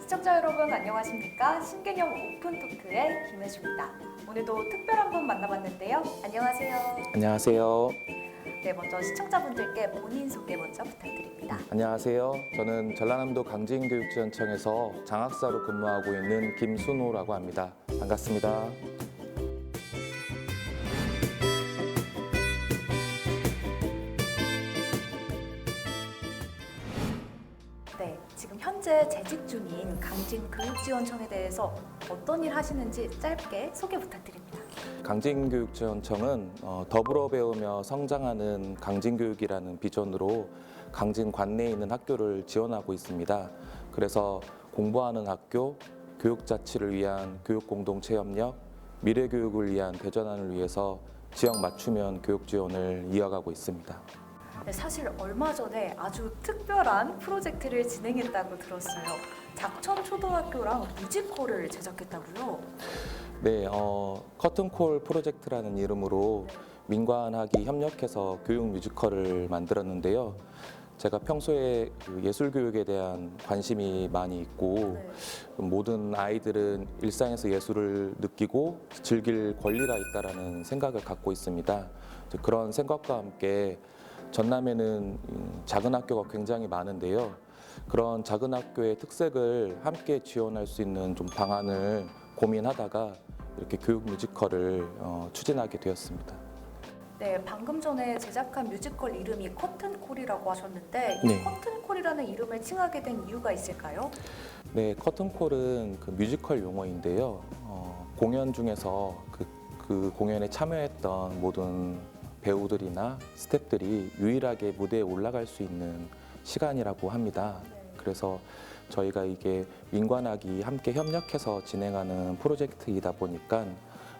시청자 여러분 안녕하십니까? 신개념 오픈 토크의 김혜주입니다. 오늘도 특별한 분 만나봤는데요. 안녕하세요. 안녕하세요. 네, 먼저 시청자분들께 본인 소개 먼저 부탁드립니다. 안녕하세요. 저는 전라남도 강진교육지원청에서 장학사로 근무하고 있는 김순호라고 합니다. 반갑습니다. 지금 현재 재직 중인 강진 교육지원청에 대해서 어떤 일 하시는지 짧게 소개 부탁드립니다. 강진교육지원청은 어, 더불어 배우며 성장하는 강진교육이라는 비전으로 강진 관내에 있는 학교를 지원하고 있습니다. 그래서 공부하는 학교, 교육 자치를 위한 교육 공동체 협력, 미래 교육을 위한 대전환을 위해서 지역 맞춤형 교육 지원을 이어가고 있습니다. 네, 사실 얼마 전에 아주 특별한 프로젝트를 진행했다고 들었어요. 작천 초등학교랑 뮤지컬을 제작했다고요? 네, 어, 커튼콜 프로젝트라는 이름으로 민관학이 협력해서 교육 뮤지컬을 만들었는데요. 제가 평소에 그 예술 교육에 대한 관심이 많이 있고 네. 모든 아이들은 일상에서 예술을 느끼고 즐길 권리가 있다라는 생각을 갖고 있습니다. 그런 생각과 함께 전남에는 음, 작은 학교가 굉장히 많은데요. 그런 작은 학교의 특색을 함께 지원할 수 있는 좀 방안을 고민하다가 이렇게 교육 뮤지컬을 어, 추진하게 되었습니다. 네, 방금 전에 제작한 뮤지컬 이름이 커튼콜이라고 하셨는데 이 네. 커튼콜이라는 이름을 칭하게 된 이유가 있을까요? 네, 커튼콜은 그 뮤지컬 용어인데요. 어, 공연 중에서 그, 그 공연에 참여했던 모든 배우들이나 스태프들이 유일하게 무대에 올라갈 수 있는 시간이라고 합니다. 그래서 저희가 이게 민관학이 함께 협력해서 진행하는 프로젝트이다 보니까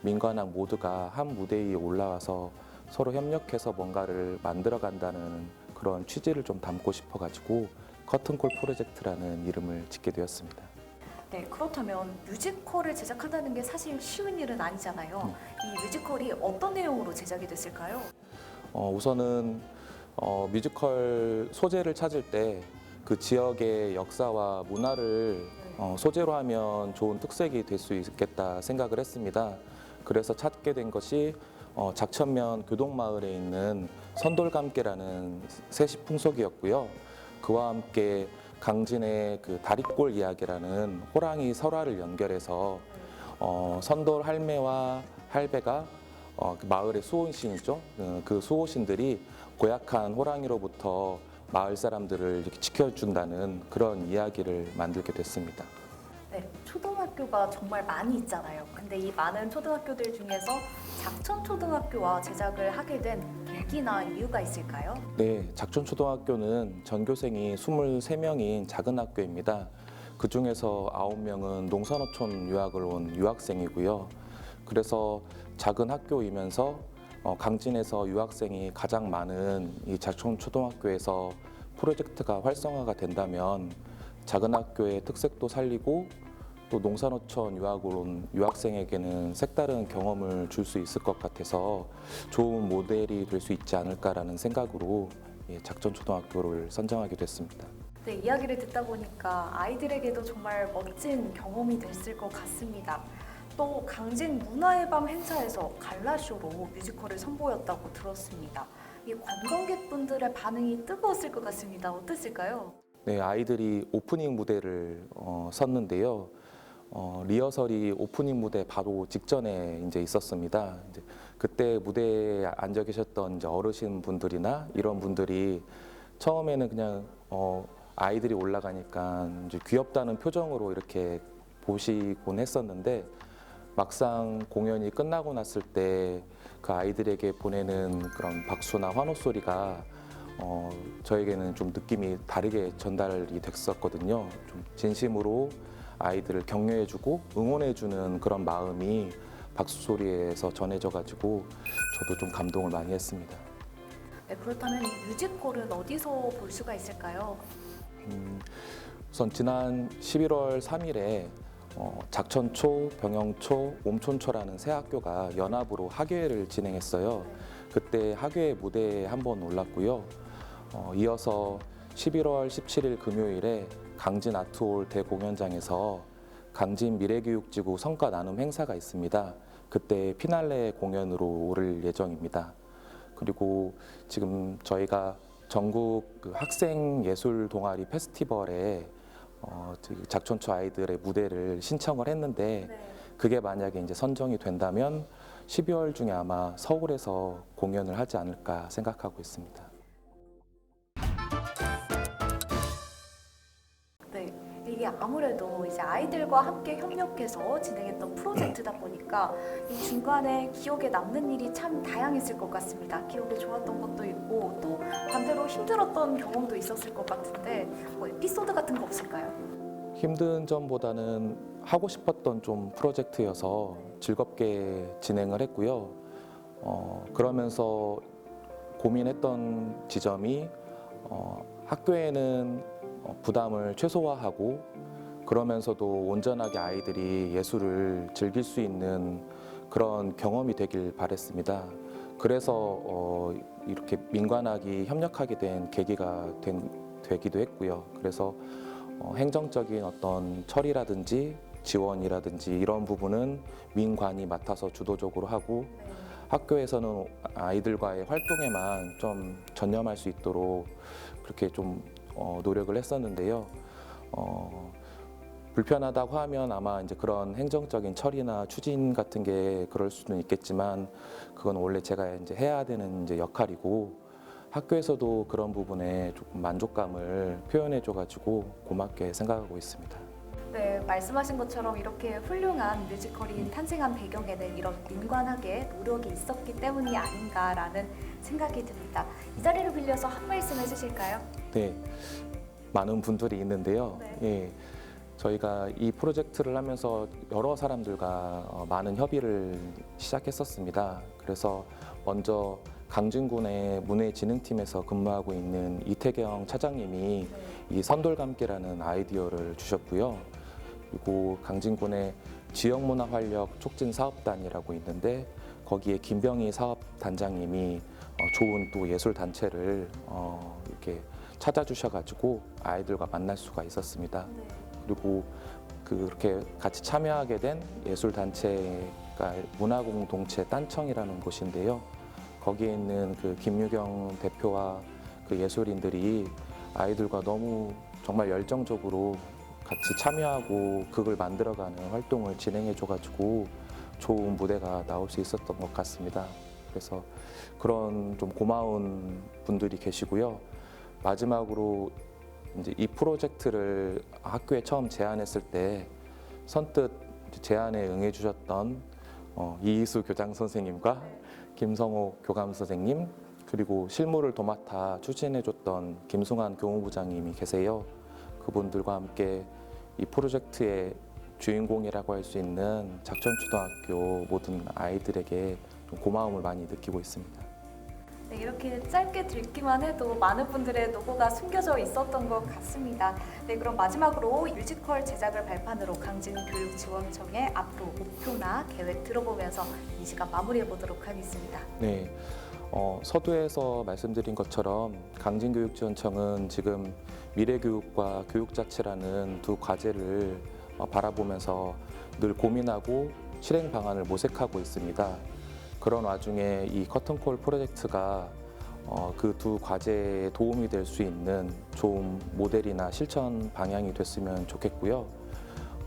민관학 모두가 한 무대에 올라와서 서로 협력해서 뭔가를 만들어 간다는 그런 취지를 좀 담고 싶어 가지고 커튼콜 프로젝트라는 이름을 짓게 되었습니다. 네, 그렇다면 뮤지컬을 제작한다는 게 사실 쉬운 일은 아니잖아요. 이 뮤지컬이 어떤 내용으로 제작이 됐을까요? 어, 우선은 어, 뮤지컬 소재를 찾을 때 그 지역의 역사와 문화를 어, 소재로 하면 좋은 특색이 될 수 있겠다 생각을 했습니다. 그래서 찾게 된 것이 어, 작천면 교동마을에 있는 선돌감개라는 세시 풍속이었고요. 그와 함께 강진의 그 다리꼴 이야기라는 호랑이 설화를 연결해서 어, 선돌 할매와 할배가 어, 그 마을의 수호신이죠. 어, 그 수호신들이 고약한 호랑이로부터 마을 사람들을 이렇게 지켜준다는 그런 이야기를 만들게 됐습니다. 네, 초등학교가 정말 많이 있잖아요. 근데 이 많은 초등학교들 중에서 작천 초등학교와 제작을 하게 된 계기나 이유가 있을까요? 네, 작촌초등학교는 전교생이 23명인 작은 학교입니다. 그 중에서 9명은 농산어촌 유학을 온 유학생이고요. 그래서 작은 학교이면서 어, 강진에서 유학생이 가장 많은 이 작촌초등학교에서 프로젝트가 활성화가 된다면 작은 학교의 특색도 살리고 또 농산어촌 유학을 온 유학생에게는 색다른 경험을 줄 수 있을 것 같아서 좋은 모델이 될 수 있지 않을까라는 생각으로 예, 작전 초등학교를 선정하게 됐습니다. 네, 이야기를 듣다 보니까 아이들에게도 정말 멋진 경험이 됐을 것 같습니다. 또 강진 문화의 밤 행사에서 갈라쇼로 뮤지컬을 선보였다고 들었습니다. 이 관광객분들의 반응이 뜨거웠을 것 같습니다. 어땠을까요? 네, 아이들이 오프닝 무대를 어, 섰는데요. 어, 리허설이 오프닝 무대 바로 직전에 이제 있었습니다. 이제 그때 무대에 앉아 계셨던 이제 어르신 분들이나 이런 분들이 처음에는 그냥 어, 아이들이 올라가니까 이제 귀엽다는 표정으로 이렇게 보시곤 했었는데 막상 공연이 끝나고 났을 때 그 아이들에게 보내는 그런 박수나 환호 소리가 어, 저에게는 좀 느낌이 다르게 전달이 됐었거든요. 좀 진심으로 아이들을 격려해주고 응원해주는 그런 마음이 박수 소리에서 전해져가지고 저도 좀 감동을 많이 했습니다. 네, 그렇다면 이 뮤지컬은 어디서 볼 수가 있을까요? 음, 우선 지난 11월 3일에 어, 작천초, 병영초, 옴촌초라는 세 학교가 연합으로 학예회를 진행했어요. 그때 학예회 무대에 한 번 올랐고요. 어, 이어서 11월 17일 금요일에 강진 아트홀 대공연장에서 강진 미래교육지구 성과 나눔 행사가 있습니다. 그때 피날레 공연으로 오를 예정입니다. 그리고 지금 저희가 전국 그 학생 예술 동아리 페스티벌에 어, 작촌초 아이들의 무대를 신청을 했는데 네. 그게 만약에 이제 선정이 된다면 12월 중에 아마 서울에서 공연을 하지 않을까 생각하고 있습니다. 이게 아무래도 이제 아이들과 함께 협력해서 진행했던 프로젝트다 보니까 이 중간에 기억에 남는 일이 참 다양했을 것 같습니다. 기억에 좋았던 것도 있고 또 반대로 힘들었던 경험도 있었을 것 같은데 뭐 에피소드 같은 거 없을까요? 힘든 점보다는 하고 싶었던 좀 프로젝트여서 즐겁게 진행을 했고요. 어, 그러면서 고민했던 지점이 어, 학교에는 어, 부담을 최소화하고 그러면서도 온전하게 아이들이 예술을 즐길 수 있는 그런 경험이 되길 바랬습니다. 그래서 어, 이렇게 민관학이 협력하게 된 계기가 된, 되기도 했고요. 그래서 어, 행정적인 어떤 처리라든지 지원이라든지 이런 부분은 민관이 맡아서 주도적으로 하고 네. 학교에서는 아이들과의 활동에만 좀 전념할 수 있도록 그렇게 좀 어, 노력을 했었는데요. 어, 불편하다고 하면 아마 이제 그런 행정적인 처리나 추진 같은 게 그럴 수는 있겠지만 그건 원래 제가 이제 해야 되는 이제 역할이고 학교에서도 그런 부분에 조금 만족감을 표현해 줘가지고 고맙게 생각하고 있습니다. 네, 말씀하신 것처럼 이렇게 훌륭한 뮤지컬이 탄생한 배경에는 이런 민관학의 노력이 있었기 때문이 아닌가라는 생각이 듭니다. 이 자리를 빌려서 한 말씀 해주실까요? 네, 많은 분들이 있는데요. 네. 예, 저희가 이 프로젝트를 하면서 여러 사람들과 어, 많은 협의를 시작했었습니다. 그래서 먼저 강진군의 문화진흥팀에서 근무하고 있는 이태경 차장님이 이 선돌감기라는 아이디어를 주셨고요. 그리고 강진군의 지역문화 활력 촉진 사업단이라고 있는데 거기에 김병희 사업단장님이 어, 좋은 또 예술 단체를 어, 이렇게 찾아주셔가지고 아이들과 만날 수가 있었습니다. 네. 그리고 그렇게 같이 참여하게 된 예술 단체가 문화공동체 딴청이라는 곳인데요. 거기에 있는 그 김유경 대표와 그 예술인들이 아이들과 너무 정말 열정적으로 같이 참여하고 극을 만들어가는 활동을 진행해줘가지고 좋은 무대가 나올 수 있었던 것 같습니다. 그래서 그런 좀 고마운 분들이 계시고요. 마지막으로 이제 이 프로젝트를 학교에 처음 제안했을 때 선뜻 제안에 응해주셨던 어, 이희수 교장 선생님과 김성호 교감 선생님 그리고 실무를 도맡아 추진해줬던 김승환 교무부장님이 계세요. 그분들과 함께 이 프로젝트의 주인공이라고 할 수 있는 작천초등학교 모든 아이들에게 좀 고마움을 많이 느끼고 있습니다. 네, 이렇게 짧게 듣기만 해도 많은 분들의 노고가 숨겨져 있었던 것 같습니다. 네, 그럼 마지막으로 뮤지컬 제작을 발판으로 강진교육지원청의 앞으로 목표나 계획 들어보면서 이 시간 마무리해 보도록 하겠습니다. 네, 어, 서두에서 말씀드린 것처럼 강진교육지원청은 지금 미래교육과 교육자치라는 두 과제를 어, 바라보면서 늘 고민하고 실행 방안을 모색하고 있습니다. 그런 와중에 이 커튼콜 프로젝트가 어, 그 두 과제에 도움이 될 수 있는 좋은 모델이나 실천 방향이 됐으면 좋겠고요.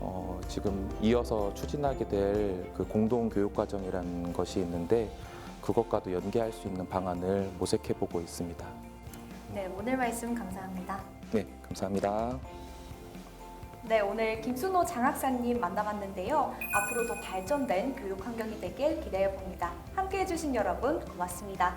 어, 지금 이어서 추진하게 될 그 공동 교육 과정이라는 것이 있는데 그것과도 연계할 수 있는 방안을 모색해 보고 있습니다. 네, 오늘 말씀 감사합니다. 네, 감사합니다. 네, 오늘 김순호 장학사님 만나봤는데요. 앞으로 더 발전된 교육 환경이 되길 기대해 봅니다. 함께 해주신 여러분 고맙습니다.